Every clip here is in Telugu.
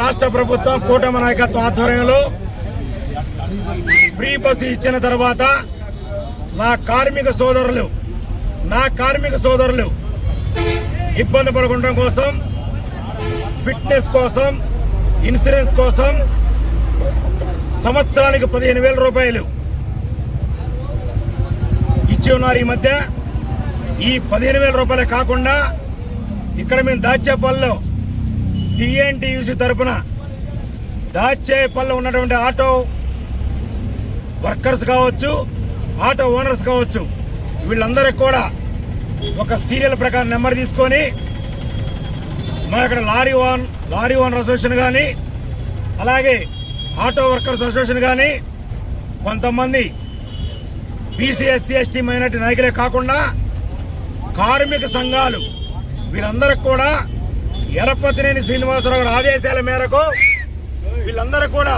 రాష్ట్ర ప్రభుత్వం కూటమి నాయకత్వం ఆధ్వర్యంలో ఫ్రీ బస్సు ఇచ్చిన తర్వాత మా కార్మిక సోదరులు నా కార్మిక సోదరులు ఇబ్బంది పడకుండా కోసం ఫిట్నెస్ కోసం ఇన్సూరెన్స్ కోసం సంవత్సరానికి పదిహేను వేల రూపాయలు ఇచ్చి ఉన్నారు ఈ మధ్య. ఈ పదిహేను వేల రూపాయలే కాకుండా ఇక్కడ మేము దాచేపల్లిలో టీఎన్టీయూసీ తరపున దాచేపల్లిలో ఉన్నటువంటి ఆటో వర్కర్స్ కావచ్చు ఆటో ఓనర్స్ కావచ్చు వీళ్ళందరికీ కూడా ఒక సీరియల్ ప్రకారం నెంబర్ తీసుకొని మా ఇక్కడ lorry own lorry owner association కానీ అలాగే ఆటో వర్కర్స్ అసోసియేషన్ కానీ కొంతమంది బీసీ ఎస్సీ ఎస్టీ మైనార్టీ నాయకులే కాకుండా కార్మిక సంఘాలు వీరందరికి కూడా ఎరపతినేని శ్రీనివాసరావు గారి ఆదేశాల మేరకు వీళ్ళందరూ కూడా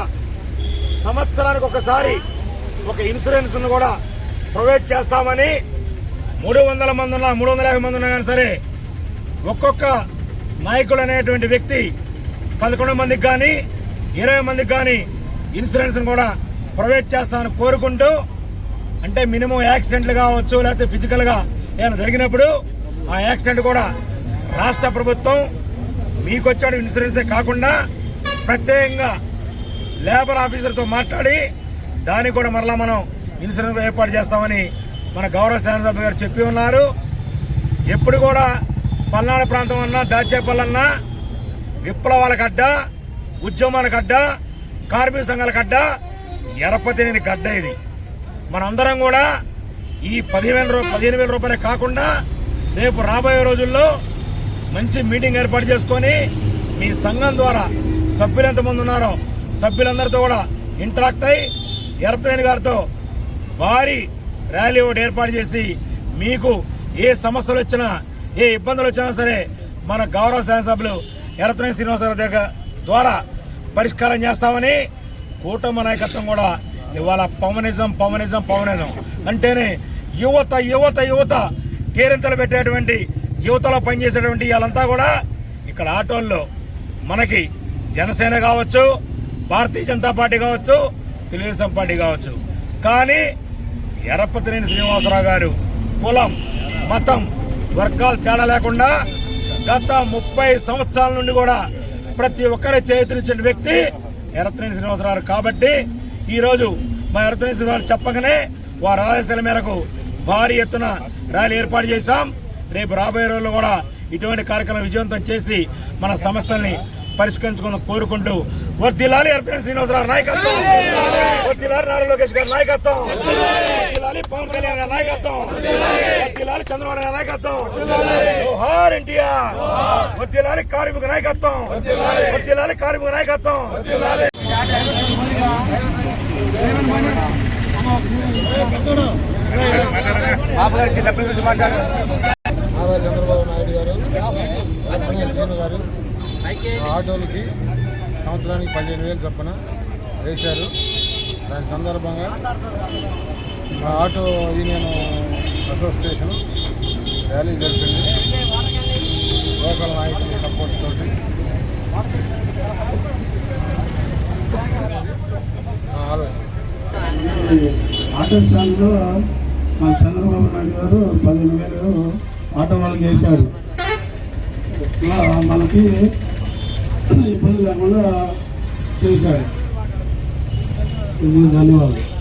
సంవత్సరానికి ఒకసారి ఒక ఇన్సూరెన్స్ను కూడా ప్రొవైడ్ చేస్తామని మూడు వందల మంది ఉన్నా మూడు వందల యాభై మంది ఉన్నా కానీ సరే ఒక్కొక్క నాయకుడు అనేటువంటి వ్యక్తి పదకొండు మందికి కానీ ఇరవై మందికి కానీ ఇన్సూరెన్స్ని కూడా ప్రొవైడ్ చేస్తామని కోరుకుంటూ అంటే మినిమం యాక్సిడెంట్లు కావచ్చు లేకపోతే ఫిజికల్గా ఏమైనా జరిగినప్పుడు ఆ యాక్సిడెంట్ కూడా రాష్ట్ర ప్రభుత్వం మీకు వచ్చాడు ఇన్సూరెన్సే కాకుండా ప్రత్యేకంగా లేబర్ ఆఫీసర్తో మాట్లాడి దానికి కూడా మరలా మనం ఇన్సూరెన్స్ ఏర్పాటు చేస్తామని మన గౌరవ శాసనసభ గారు చెప్పి ఉన్నారు. ఎప్పుడు కూడా పల్నాడు ప్రాంతం అన్నా దాచేపల్లన్నా విప్లవాలకు అడ్డ ఉద్యమాలకు అడ్డ కార్మిక సంఘాలకు అడ్డ ఎరపతిని గడ్డ ఇది. మనందరం కూడా ఈ పదిహేను రూ పదిహేను వేల రూపాయలే కాకుండా రేపు రాబోయే రోజుల్లో మంచి మీటింగ్ ఏర్పాటు చేసుకొని మీ సంఘం ద్వారా సభ్యులు ఎంతమంది ఉన్నారో సభ్యులందరితో కూడా ఇంటరాక్ట్ అయి ఎరపతిని గారితో భారీ ర్యాలీ ఒకటి ఏర్పాటు చేసి మీకు ఏ సమస్యలు వచ్చినా ఏ ఇబ్బందులు వచ్చినా సరే మన గౌరవ శాసనసభ్యులు ఎరపతినేని శ్రీనివాసరావు దగ్గర ద్వారా పరిష్కారం చేస్తామని కూటమి నాయకత్వం కూడా ఇవాళ పవనిజం పవనిజం పవనిజం అంటేనే యువత యువత యువత కేరింతలు పెట్టేటువంటి యువతలో పనిచేసేటువంటి వాళ్ళంతా కూడా ఇక్కడ ఆటోల్లో మనకి జనసేన కావచ్చు భారతీయ జనతా పార్టీ కావచ్చు తెలుగుదేశం పార్టీ కావచ్చు. కానీ ఎరపతినేని శ్రీనివాసరావు గారు కులం మతం వర్గాలు తేడా లేకుండా గత ముప్పై సంవత్సరాల నుండి కూడా ప్రతి ఒక్కరి చేతునిచ్చిన వ్యక్తి ఎరత్నేని శ్రీనివాసరావు కాబట్టి ఈరోజు మా ఎరత్నేని శ్రీనివాసరావు చెప్పగానే వారి ఆదేశాల మేరకు భారీ ఎత్తున ర్యాలీ ఏర్పాటు చేశాం. రేపు రాబోయే రోజుల్లో కూడా ఇటువంటి కార్యక్రమం విజయవంతం చేసి మన సమస్యల్ని పరిష్కరించుకుని కోరుకుంటూ వర్దిలాలి అర్పిన శ్రీనివాసరావు నాయకత్వం. వర్దిలాలి నారా లోకేష్ గారి నాయకత్వం. వర్దిలాలి పవన్ కళ్యాణ్ గారి నాయకత్వం. వర్దిలాలి చంద్రబాబు గారి నాయకత్వం. జోహార్ ఎన్టీఆర్. వర్దిలాలి కార్మిక నాయకత్వం. వర్దిలాలి కార్మిక నాయకత్వం. బాబు గారు చిన్న పిల్లలు మాట్లాడారు చంద్రబాబు నాయుడు గారు అక్కినే శ్రీను గారు ఆ ఆటోలకి సంవత్సరానికి పదిహేను వేలు చొప్పున వేశారు. దాని సందర్భంగా మా ఆటో యూనియన్ అసోసియేషన్ ర్యాలీ జరిపింది. లోకల్ నాయకుల సపోర్ట్ తోటి. ఆలోచన. ఆటో స్టాండ్లో మా చంద్రబాబు నాయుడు గారు పదిహేను వేలు ఆటో వాళ్ళకి వేశారు. మనకి ఇబ్బంది లేకుండా చేశాడు ధన్యవాదాలు.